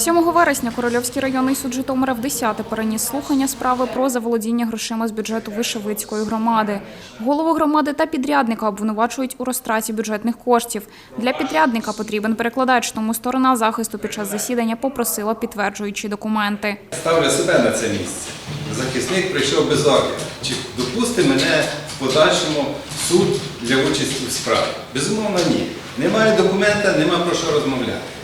7 вересня Корольовський районний суд Житомира в 10 переніс слухання справи про заволодіння грошима з бюджету Вишевицької громади. Голову громади та підрядника обвинувачують у розтраті бюджетних коштів. Для підрядника потрібен перекладач, тому сторона захисту під час засідання попросила підтверджуючі документи. Ставлю себе на це місце. Захисник прийшов без ордера. Чи допусти мене в подальшому суд для участі в справі? Безумовно, ні. Немає документа, нема про що розмовляти.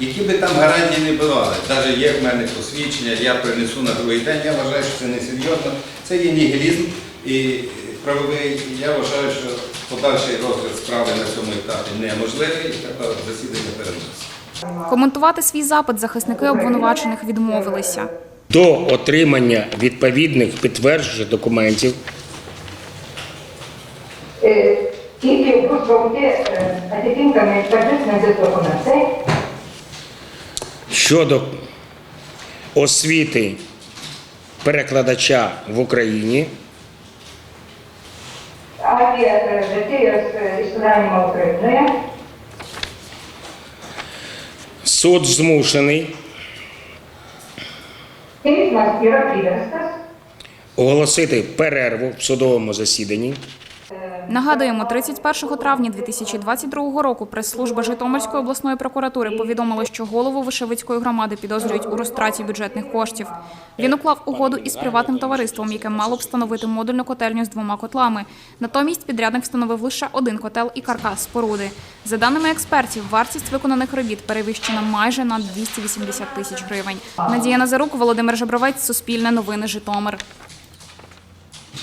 Які би там гарантії не бували, навіть є в мене посвідчення, я принесу на другий день, я вважаю, що це не серйозно. Це є нігілізм і правовий. Я вважаю, що подальший розгляд справи на цьому етапі неможливий, і треба засідання переносити. Коментувати свій запит захисники обвинувачених відмовилися. до отримання відповідних підтверджуючих документів Е, Тільки будь-які patvirtinantys dokumentai щодо освіти перекладача в Україні. Суд змушений оголосити перерву в судовому засіданні Нагадуємо, 31 травня 2022 року прес-служба Житомирської обласної прокуратури повідомила, що голову Вишевицької громади підозрюють у розтраті бюджетних коштів. Він уклав угоду із приватним товариством, яке мало б встановити модульну котельню з двома котлами. Натомість підрядник встановив лише один котел і каркас споруди. За даними експертів, вартість виконаних робіт перевищена майже на 280 тисяч гривень. Надія Назарук, Володимир Жабровець, Суспільне новини, Житомир.